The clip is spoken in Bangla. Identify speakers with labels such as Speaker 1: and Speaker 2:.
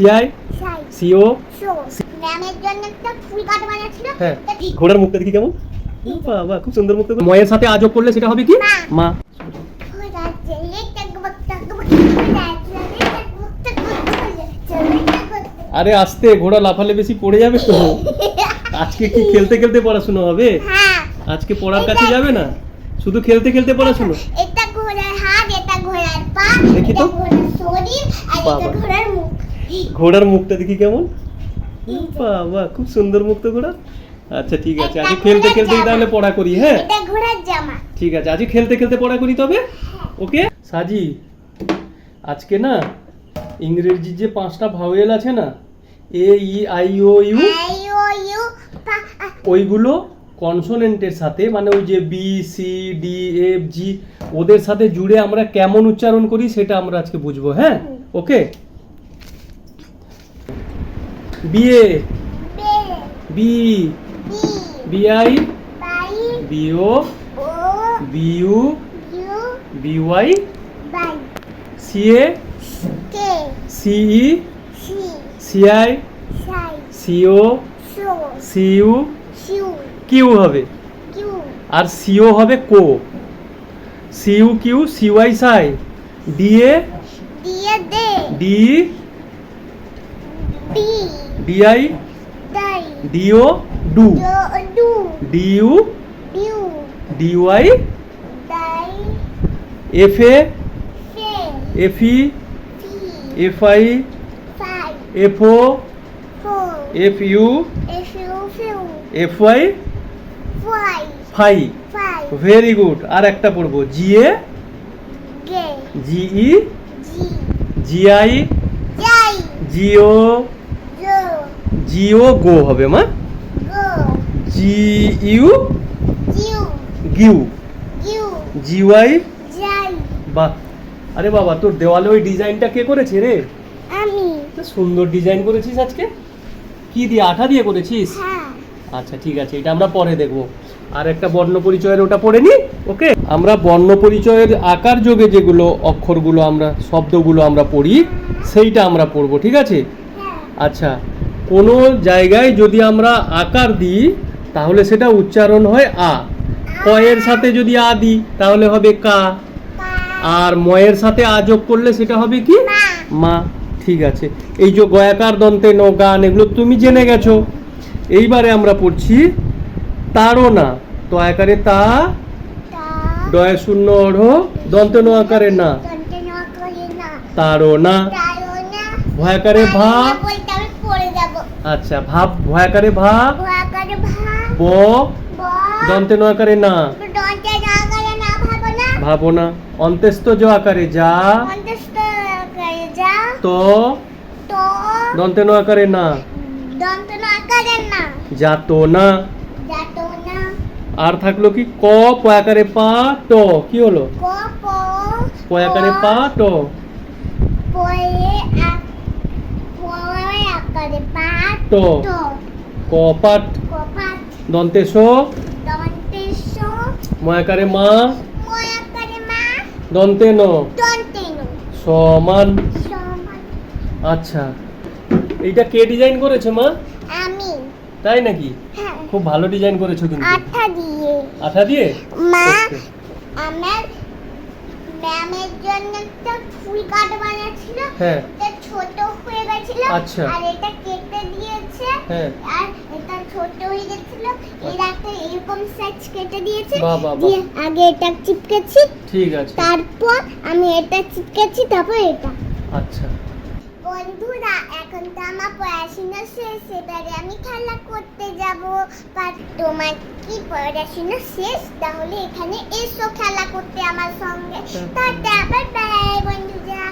Speaker 1: সিআই সিও
Speaker 2: ম্যামের জন্য একটা ফুল কাট বানাচ্ছিল
Speaker 1: হ্যাঁ। ঘোড়ার মুখটা দেখি কেমন? বাবা খুব সুন্দর মুখটা ময়ের সাথে আজব করলে সেটা হবে কি?
Speaker 2: মা।
Speaker 1: আরে আস্তে ঘোড়া লাফালে বেশি পড়ে যাবে তো। আজকে কি খেলতে খেলতে পড়াশোনা হবে?
Speaker 2: হ্যাঁ।
Speaker 1: আজকে পড়ার কাছে যাবে না? শুধু খেলতে খেলতে পড়াশোনো?
Speaker 2: এটা ঘোড়ার হাত এটা ঘোড়ার পা
Speaker 1: দেখি তো।
Speaker 2: ঘোড়ার শরীর আর এটা ঘোড়ার মুখ।
Speaker 1: ঘোড়ার মুখটা দেখি কেমন? বাবা খুব সুন্দর মুখ তো ঘোড়া আচ্ছা ঠিক আছে আজকে খেলতে খেলতে তাহলে পড়া করি হ্যাঁ? ঠিক আছে আজকে খেলতে খেলতে পড়া করি তবে? ওকে? সাজি আজকে না ইংরেজির যে পাঁচটা ভাওয়েল আছে না এ ই আই ও ইউ ওইগুলো কনসোনেন্টের সাথে মানে ওই যে B C D F G ওদের সাথে জুড়ে আমরা কেমন উচ্চারণ করি সেটা আমরা আজকে বুঝব হ্যাঁ? Okay? B A
Speaker 2: bay
Speaker 1: B.
Speaker 2: B.
Speaker 1: B I
Speaker 2: by.
Speaker 1: B O.
Speaker 2: O
Speaker 1: B U
Speaker 2: U
Speaker 1: B Y C A C. E
Speaker 2: C
Speaker 1: C I C. O C U
Speaker 2: cue.
Speaker 1: Q হবে? আর সিও হবে co? C U Q C Y sigh D? A D.
Speaker 2: D
Speaker 1: D I D
Speaker 2: dew
Speaker 1: D Y F A F E
Speaker 2: fee
Speaker 1: F I
Speaker 2: fie
Speaker 1: F O
Speaker 2: four
Speaker 1: F U
Speaker 2: F
Speaker 1: Y
Speaker 2: fie
Speaker 1: very good আর একটা পড়ব। জি এ
Speaker 2: গে
Speaker 1: জি ই
Speaker 2: জি
Speaker 1: জি আই
Speaker 2: যাই
Speaker 1: জিও জিও গো হবে মা? G U গিউ।
Speaker 2: জিউ
Speaker 1: জি ওয়াই
Speaker 2: যাই
Speaker 1: বাহ আরে বাবা তোর দেওয়ালে ওই ডিজাইনটা কে করেছে রে?
Speaker 2: আমি
Speaker 1: তা সুন্দর ডিজাইন করেছিস আজকে? কি দিয়ে আঠা দিয়ে করেছিস? আচ্ছা ঠিক আছে এটা আমরা পরে দেখব। আর একটা বর্ণ পরিচয়ের ওটা পড়ে নি? ওকে? আমরা বর্ণ পরিচয়ের আকার যোগে যেগুলো অক্ষরগুলো আমরা শব্দগুলো আমরা পড়ি সেইটা আমরা পড়ব ঠিক আছে?
Speaker 2: হ্যাঁ।
Speaker 1: আচ্ছা কোনো জায়গায় যদি আমরা আকার দিই তাহলে সেটা উচ্চারণ হয় আ। কয়ের সাথে যদি আ দিই তাহলে হবে কা। আর ময়ের সাথে আ যোগ করলে সেটা হবে কি?
Speaker 2: মা।
Speaker 1: ঠিক আছে। এই যে গয়াকার দন্তে ন গান এগুলো তুমি জেনে গেছো। এইবারে আমরা পড়ছি তাড়না। তো আকারে তা ডয় শূন্য অর্হ দন্তে ন আকারে না। তাড়না। ভয়াকারে ভা।
Speaker 2: পড়ে যাব।
Speaker 1: আচ্ছা ভাব ভয়াকারে ভা
Speaker 2: ভয়া করে ভা
Speaker 1: ব
Speaker 2: ব
Speaker 1: দন্তে ন আকারে না
Speaker 2: দন্তে না করে না ভাবো না।
Speaker 1: ভাবো না জ আকারে যা
Speaker 2: অন্তস্থ করে যা
Speaker 1: তো
Speaker 2: তো
Speaker 1: দন্তে ন আকারে না
Speaker 2: দন্ত না করে না।
Speaker 1: না
Speaker 2: যাতো না।
Speaker 1: আর থাকল কি ক প আকারে পা ট কি হলো?
Speaker 2: ক প
Speaker 1: প আকারে পা ট
Speaker 2: পয়ে আকারে
Speaker 1: ট
Speaker 2: তো কপাট।
Speaker 1: দন্তে স
Speaker 2: স
Speaker 1: মা। দন্তে ন সমান।
Speaker 2: সমান।
Speaker 1: আচ্ছা। এইটা কে ডিজাইন করেছে মা?
Speaker 2: আমি।
Speaker 1: তাই নাকি?
Speaker 2: হ্যাঁ।
Speaker 1: খুব ভালো ডিজাইন করেছ কিন্তু।
Speaker 2: আঠা দিয়ে।
Speaker 1: আঠা দিয়ে?
Speaker 2: মা আমার ম্যামের জন্য একটা ফুল কাট বানাছিল
Speaker 1: হ্যাঁ।
Speaker 2: এটা ছোট হয়ে গেছিল
Speaker 1: আচ্ছা।
Speaker 2: আর এটা কেটে দিয়েছে।
Speaker 1: হ্যাঁ।
Speaker 2: আর এটা ছোট হয়ে গেছিল। এর একটা এরকম সাইজ কেটে দিয়েছে। দিয়ে আগে এটা চিপকেছি।
Speaker 1: ঠিক আছে।
Speaker 2: তারপর আমি এটা চিপকেছি তারপর এটা।
Speaker 1: আচ্ছা।
Speaker 2: বন্ধুরা এখন তো আমার পড়াশোনা শেষ এবারে আমি খেলা করতে যাব। তোমার কি পড়াশোনা শেষ? তাহলে এখানে এসো খেলা করতে আমার সঙ্গে। তাতে আবার বাই বন্ধুরা।